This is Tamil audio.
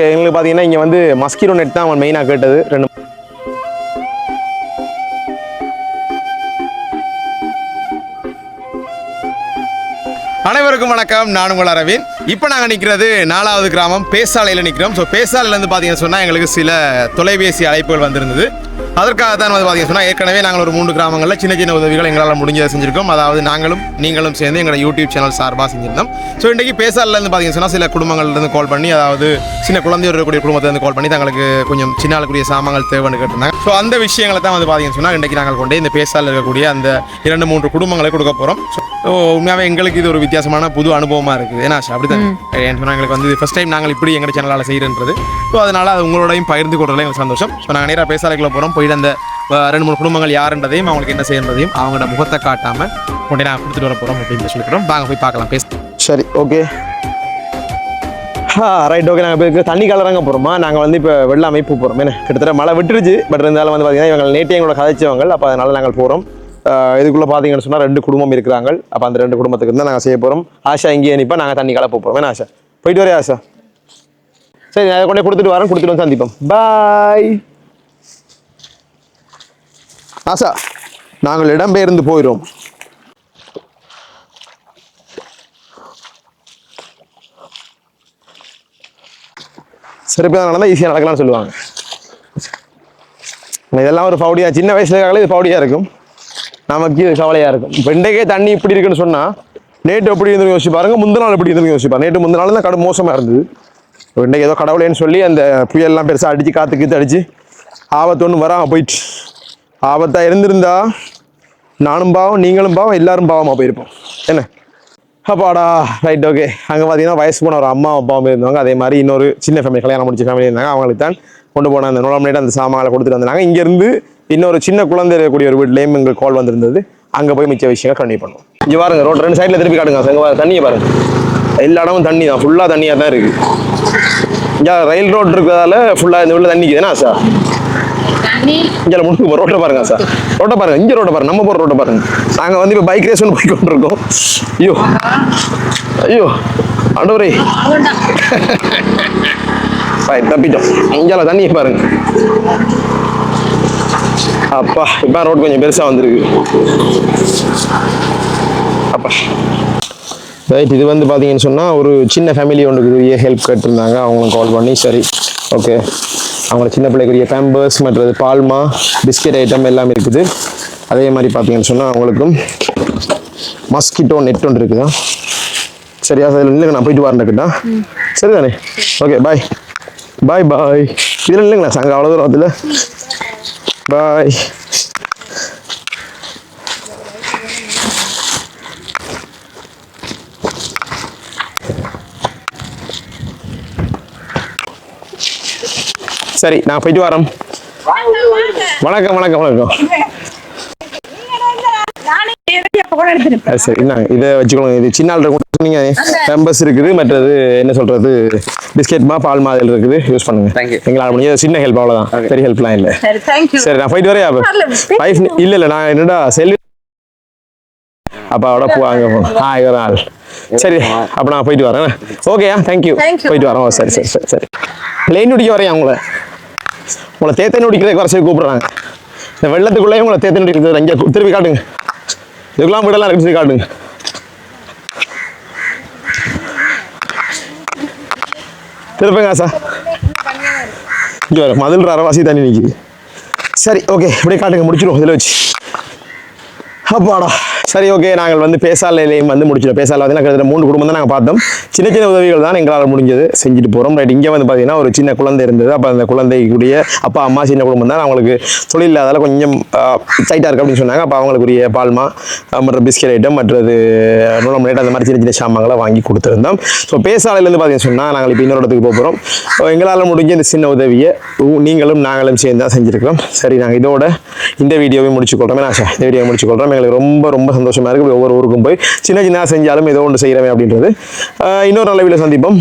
எங்களுக்கு பார்த்தீங்கன்னா இங்கே வந்து மஸ்கிரோ நெட் தான் அவன் மெயினாக கேட்டது. ரெண்டு அனைவருக்கும் வணக்கம். நான் உங்கள் அரவிந்த். இப்போ நாங்கள் நிற்கிறது நாலாவது கிராமம். பேசாலையில் நிற்கிறோம் ஸோ பேசாலையிலேருந்து பார்த்தீங்கன்னு சொன்னால் எங்களுக்கு சில தொலைபேசி அழைப்புகள் வந்திருந்தது. அதற்காக தான் வந்து பார்த்தீங்கன்னு சொன்னால் ஏற்கனவே நாங்கள் ஒரு மூன்று கிராமங்களில் சின்ன சின்ன உதவிகள் எங்களால் முடிஞ்சதை செஞ்சிருக்கோம். அதாவது நாங்களும் நீங்களும் சேர்ந்து எங்களோட யூடியூப் சேனல் சார்பாக செஞ்சிருந்தோம். ஸோ இன்றைக்கி பேசாலையிலேருந்து பார்த்தீங்கன்னு சொன்னால் சில குடும்பங்கள்லேருந்து கால் பண்ணி அதாவது சின்ன குழந்தையோட இருக்கக்கூடிய குடும்பத்திலேருந்து கால் பண்ணி தங்களுக்கு கொஞ்சம் சின்ன ஆளுக்குரிய சாமான்கள் தேவைன்னு கேட்டிருந்தாங்க. ஸோ அந்த விஷயங்களை தான் வந்து பார்த்தீங்கன்னு சொன்னால் இன்றைக்கி நாங்கள் கொண்டு இந்த பேசாலில் இருக்கக்கூடிய அந்த இரண்டு மூன்று குடும்பங்களை கொடுக்க போகிறோம் ஸோ உண்மையாகவே எங்களுக்கு இது ஒரு வித்தியாசமான புது அனுபவமாக இருக்குது. ஏன்னா ஆஷா, அப்படிதான் ஏன்னு சொன்னால் எங்களுக்கு வந்து ஃபஸ்ட் டைம் நாங்கள் இப்படி எங்கள் சேனலால் செய்கிறன்றது ஸோ அதனால் அது உங்களோடையும் பகிர்ந்து கொள்றதுல எங்களுக்கு சந்தோஷம். ஸோ நாங்கள் நேராக பேசாலைக்குள்ள போகிறோம் போயிட்டு அந்த ரெண்டு மூணு குடும்பங்கள் யாருன்றதையும் அவங்களுக்கு என்ன செய்யறதையும் அவங்களோட முகத்தை காட்டாமல் கொண்டு நான் கொடுத்துட்டு வர போகிறோம் அப்படின்னு சொல்லிக்கிறோம். வாங்க போய் பார்க்கலாம் பேச. சரி ஓகே. ஆ ரைட் ஓகே நாங்கள் இப்போ தண்ணி கலராங்க போகிறோமா நாங்கள் வந்து இப்போ வெள்ள அமைப்பு போகிறோம் என்ன கிட்டத்தட்ட மழை விட்டுருச்சு. பட் இருந்தாலும் வந்து பார்த்தீங்கன்னா இவங்க நேற்று எங்களோட கதைச்சவங்க. அப்போ அதனால் நாங்கள் போகிறோம் இதுக்குள்ளே பார்த்தீங்கன்னு சொன்னால் ரெண்டு குடும்பம் இருக்கிறாங்க. அப்போ அந்த ரெண்டு குடும்பத்துக்கு தான் நாங்கள் செய்ய போகிறோம் ஆஷா இங்கேயே நிற்பா நாங்கள் தண்ணி கலப்ப போகிறோம் என்ன ஆஷா? போயிட்டு வரே ஆஷா. சரி நான் அதை கொண்டே கொடுத்துட்டு வரேன். கொடுத்துட்டு வந்து சந்திப்போம். பாய் ஆஷா நாங்கள் இடம்பெயர்ந்து போயிடும் சிறப்பாக நடந்தால் ஈஸியாக நடக்கலாம்னு சொல்லுவாங்க. இதெல்லாம் ஒரு பவுடியா சின்ன வயசுல இருக்காங்களே இது பவுடியா இருக்கும். நமக்கு இது கவலையாக இருக்கும். இப்போ இன்றைக்கே தண்ணி இப்படி இருக்குன்னு சொன்னால் நேற்று எப்படி இருந்து யோசிச்சு பாருங்க முந்தின நாள் எப்படி இருந்து யோசிச்சு பாருங்க. நேற்று முந்தின நாள் தான் கடும் மோசமாக இருந்தது. இப்போ இன்றைக்கு ஏதோ கடவுளேன்னு சொல்லி அந்த புயல்லாம் பெருசாக அடித்து காற்று கீத்து அடித்து ஆபத்து ஒன்று வராம போயிட்டு ஆபத்தாக இருந்திருந்தா நானும் பாவம் நீங்களும் பாவம் எல்லாரும் பாவமாக போயிருப்போம். என்ன? அப்பாடா ரைட் ஓகே அங்கே பார்த்தீங்கன்னா வயசு போன ஒரு அம்மா அப்பாவும் இருந்தாங்க. அதே மாதிரி இன்னொரு சின்ன ஃபேமிலி கல்யாணம் முடிச்ச ஃபேமிலி இருந்தாங்க. அவங்களுக்கு தான் கொண்டு போன அந்த நூலாமணிட்டு அந்த சாமான்களை கொடுத்துட்டு வந்தாங்க இங்கேருந்து இன்னொரு சின்ன குழந்தை இருக்கக்கூடிய ஒரு வீட்லேயும் எங்களுக்கு கால் வந்திருந்தது. அங்கே போய் மிச்ச விஷயங்கள் கண்டினியூ பண்ணுவோம். இங்கே பாருங்க ரோட் ரெண்டு சைடில் திருப்பி காட்டுங்க. அங்கே பாருங்க தண்ணியை பாருங்க. எல்லா இடமும் தண்ணி தான். ஃபுல்லாக தண்ணியாக தான் இருக்குது இங்கே ரயில் ரோடு இருக்கிறதால ஃபுல்லாக இந்த உள்ள தண்ணி சார் இங்கே முன்னுக்கு ரோட்டை பாருங்க சார் ரோட்டை பாருங்க இங்கே ரோட்டை பாருங்க நம்ம போகிற ரோட்டை பாருங்க. நாங்கள் வந்து இப்போ பைக் ரேஸ் ஒன்று போய் கொண்டிருக்கோம். ஐயோ. ஐயோ. ஆண்டவரே. பாய் தப்பிட்டோம். இங்கே தண்ணியை பாருங்க. அப்பா இப்போ ரோட் கொஞ்சம் பெருசாக வந்திருக்கு. அப்பா. ரைட் இது வந்து பார்த்தீங்கன்னு சொன்னால் ஒரு சின்ன ஃபேமிலி ஒன்றுக்கு ஹெல்ப் கேட்டிருந்தாங்க. அவங்களும் கால் பண்ணி சரி ஓகே அவங்கள சின்ன பிள்ளைக்குரிய பேம்பர்ஸ் மற்றது பால்மா பிஸ்கெட் ஐட்டம் எல்லாமே இருக்குது. அதே மாதிரி பார்த்தீங்கன்னு சொன்னால் அவங்களுக்கும் மஸ்கிட்டோ நெட் ஒன்று இருக்குதா? சரியா? சார் இல்லைங்க நான் போயிட்டு வரேன்னுக்கிட்டா சரிதானே? ஓகே பாய் பாய் பாய் இதில் இல்லைங்களா? சாங்க அவ்வளோ தூரம் அதில் பாய் சரி நான் போயிட்டு வரேன். வணக்கம் வணக்கம் வணக்கம். சரி இந்தாங்க இதை வச்சுக்கோங்க. இது சின்ன ஆள் சொன்னீங்க. மெம்பர்ஸ் இருக்குது மற்றது என்ன சொல்றது பிஸ்கெட் மா பால் மாதிரி இருக்குது. யூஸ் பண்ணுங்க. எங்களால் முடிஞ்ச சின்ன ஹெல்ப் அவ்வளோதான் பெரிய ஹெல்ப்லாம் இல்லை. சரி நான் போயிட்டு வரல, வைஃப் இல்லை இல்லை நான் என்னடா செல்லு அப்போ அவட போ அங்கே போகணும் ஆ இவர ஆள். சரி அப்போ நான் போயிட்டு வரேன் ஓகேயா தேங்க்யூ. போயிட்டு வரேன். ஓ சரி சரி சரி சரி. லைன் வரேன் உங்களை? உங்களை தேத்தனை குடிக்கிறதுக்கு வர சொல்லி இந்த வெள்ளத்துக்குள்ளேயே உங்களை தேத்தனை குடிக்கிறது இங்கே திருப்பி காட்டுங்க. இதுக்கெல்லாம் வீடெல்லாம் இருக்கு சொல்லி காட்டுங்க. திருப்பங்க சார் இங்கே வரும் மதில் அரைவாசி தண்ணி நிற்கிது சரி ஓகே இப்படியே காட்டுங்க முடிச்சிடும் இதில் வச்சு. அப்பாடா. சரி ஓகே நாங்கள் வந்து பேசாலையிலையும் வந்து முடிச்சிடும் பேசால பார்த்தீங்கன்னா கிட்டத்தட்ட மூணு குடும்பம் தான் நாங்கள் பார்த்தோம். சின்ன சின்ன உதவிகள் தான் எங்களால் முடிஞ்சது. செஞ்சுட்டு போகிறோம் ரைட் இங்கே வந்து பார்த்தீங்கன்னா ஒரு சின்ன குழந்தை இருந்தது. அப்போ அந்த குழந்தைக்குரிய அப்பா அம்மா சின்ன குடும்பம் தான். அவங்களுக்கு தொழில் இல்லாதால கொஞ்சம் டைட்டாக இருக்குது அப்படின்னு சொன்னாங்க. அப்போ அவங்களுக்குரிய பால்மா மற்ற பிஸ்கெட் ஐட்டம் மற்றது நூலம் ரேட் அந்த மாதிரி சின்ன சின்ன சாமான்களை வாங்கி கொடுத்துருந்தோம். ஸோ பேசாலையிலேருந்து பார்த்தீங்கன்னு சொன்னால் நாங்கள் இப்போ இன்னொரு இடத்துக்கு போக போகிறோம் எங்களால் முடிஞ்ச இந்த சின்ன உதவியை உ- நீங்களும் நாங்களும் சேர்ந்து தான் செஞ்சுருக்கிறோம். சரி நாங்கள் இதோட இந்த வீடியோவை முடிச்சுக்கொள்கிறோம் ஆஷா இந்த வீடியோ முடிச்சுக்கொள்கிறோம் எங்களுக்கு ரொம்ப ரொம்ப சந்தோஷமாக இருக்குது ஒவ்வொரு ஊருக்கும் போய் சின்ன சின்ன செஞ்சாலும் ஏதோ ஒன்று செய்கிறவன் அப்படின்றது. இன்னொரு நல்ல வீடியோ சந்திப்போம்.